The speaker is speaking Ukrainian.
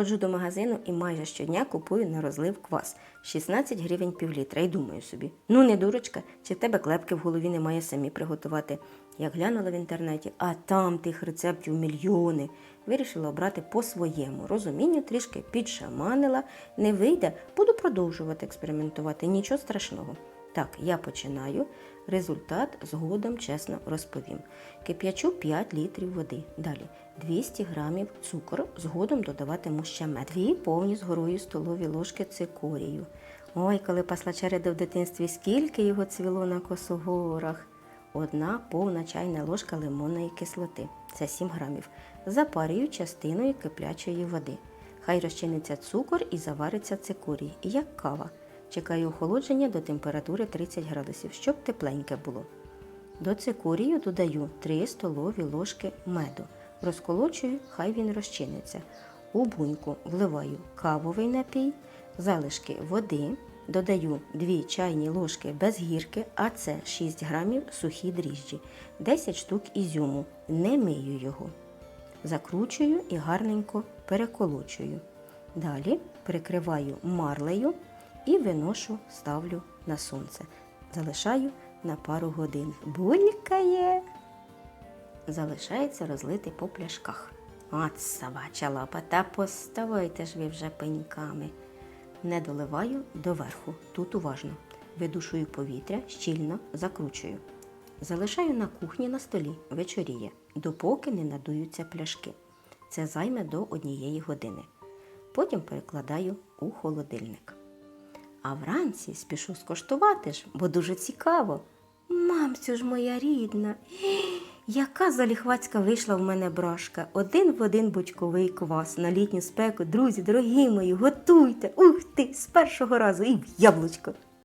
Ходжу до магазину і майже щодня купую на розлив квас 16 гривень півлітра. І думаю собі, ну не дурочка, чи в тебе клепки в голові немає самі приготувати. Я глянула в інтернеті, а там тих рецептів мільйони. Вирішила обрати по своєму розумінню, трішки підшаманила. Не вийде, буду продовжувати експериментувати. Нічого страшного. Так, я починаю. Результат згодом чесно розповім. Кип'ячу 5 літрів води. Далі 200 грамів цукру, згодом додаватиму ще мед. Дві повні з горою столові ложки цикорію. Ой, коли пасла череди в дитинстві, скільки його цвіло на косогорах. Одна повна чайна ложка лимонної кислоти. Це 7 грамів. Запарюю частиною киплячої води. Хай розчиниться цукор і завариться цикорій, як кава. Чекаю охолодження до температури 30 градусів, щоб тепленьке було. До цикорію додаю 3 столові ложки меду. Розколочую, хай він розчиниться. У буньку вливаю кавовий напій, залишки води, додаю 2 чайні ложки без гірки, а це 6 грамів сухі дріжджі, 10 штук ізюму. Не мию його. Закручую і гарненько переколочую. Далі прикриваю марлею і виношу, ставлю на сонце. Залишаю на пару годин. Булькає. Залишається розлити по пляшках. От собача лапа, та поставайте ж ви вже пеньками. Не доливаю доверху. Тут уважно. Видушую повітря, щільно закручую. Залишаю на кухні на столі, вечоріє, допоки не надуються пляшки. Це займе до однієї години. Потім перекладаю у холодильник. А вранці спішу скоштувати ж, бо дуже цікаво. Мамцю ж моя рідна, яка заліхвацька вийшла в мене брашка. Один в один бочковий квас на літню спеку. Друзі, дорогі мої, готуйте! Ух ти! З першого разу і в яблучко.